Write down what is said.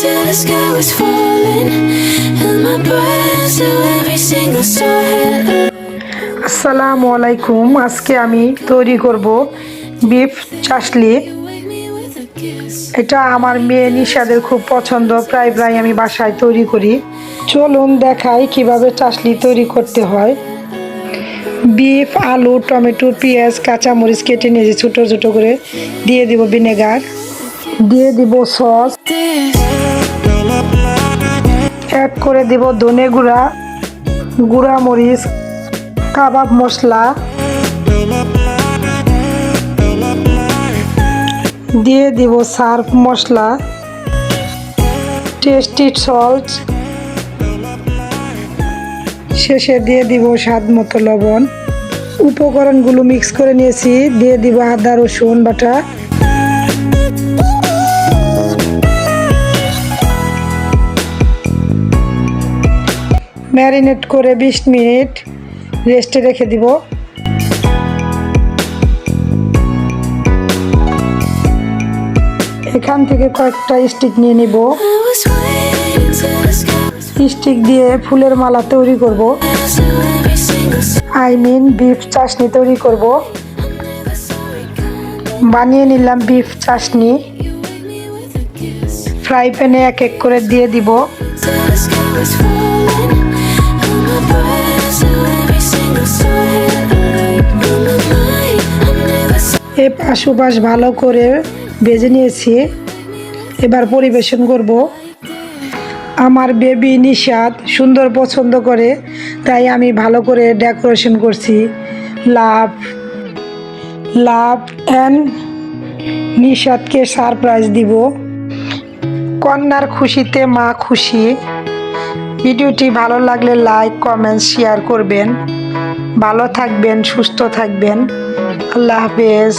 till the sky was falling. My breath every single আসসালামু আলাইকুম আজকে আমি তৈরি করব বিফ kiss. এটা আমার মেয়ে নিশাদের খুব পছন্দ প্রায় প্রায় আমি বাসায় তৈরি করি চলুন দেখাই কীভাবে চাসলি তৈরি করতে হয় বিফ আলু টমেটো পেঁয়াজ কাঁচামরিচ কেটে নিয়েছি ছোটো ছোটো করে দিয়ে দিব ভিনেগার দিয়ে দিব সস। অ্যাড করে দিব ধনে গুঁড়া গুঁড়া মরিচ, কাবাব মশলা। দিয়ে দিব সার্ফ মশলা টেস্টি সল্ট শেষে দিয়ে দিব স্বাদ মতো লবণ। উপকরণগুলো মিক্স করে নিয়েছি, দিয়ে দিব আদা, রসুন, বাটা। ম্যারিনেট করে বিশ মিনিট রেস্টে রেখে দিব এখান থেকে কয়েকটা স্টিক নিয়ে নিব স্টিক দিয়ে ফুলের মালা তৈরি করব আই মিন বিফ চাশনি তৈরি করব. বানিয়ে নিলাম বিফ চাশনি. ফ্রাই প্যানে এক এক করে দিয়ে দিব Till the sky was falling. Held my breath till every single star had light in the night. I never saw এ পাশুপাশ ভালো করে ভেজে নিয়েছি এবার পরিবেশন করব আমার বেবি নিশাদ সুন্দর পছন্দ করে, তাই আমি ভালো করে ডেকোরেশন করছি লাভ লাভ অ্যান্ড নিশাদকে সারপ্রাইজ দিব কন্যার খুশিতে মা খুশি ভিডিওটি ভালো লাগলে লাইক কমেন্ট শেয়ার করবেন। ভালো থাকবেন সুস্থ থাকবেন। আল্লাহ হাফেজ।